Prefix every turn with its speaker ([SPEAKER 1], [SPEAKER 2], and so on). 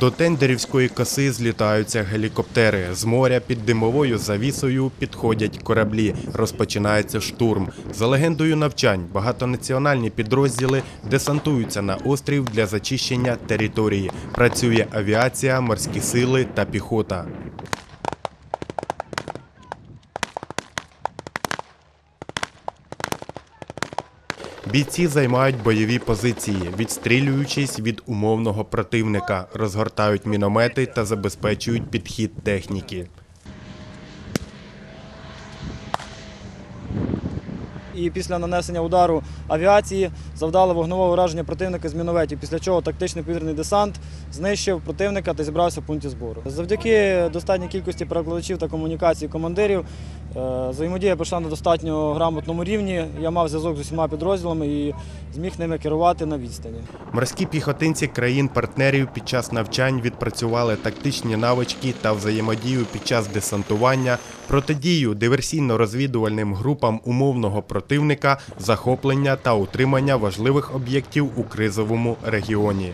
[SPEAKER 1] До тендерівської коси злітаються гелікоптери. З моря під димовою завісою підходять кораблі. Розпочинається штурм. За легендою навчань, багатонаціональні підрозділи десантуються на острів для зачищення території. Працює авіація, морські сили та піхота. Бійці займають бойові позиції, відстрілюючись від умовного противника, розгортають міномети та забезпечують підхід техніки.
[SPEAKER 2] І після нанесення удару авіації завдали вогневого ураження противника з мінометів, після чого тактичний повітряний десант знищив противника та зібрався в пункті збору. Завдяки достатній кількості перекладачів та комунікації командирів е, взаємодія пройшла на достатньо грамотному рівні. Я мав зв'язок з усіма підрозділами і зміг ними керувати на відстані.
[SPEAKER 1] Морські піхотинці країн-партнерів під час навчань відпрацювали тактичні навички та взаємодію під час десантування, протидію диверсійно-розвідувальним групам умовного противника, захоплення та утримання важливих об'єктів у кризовому регіоні.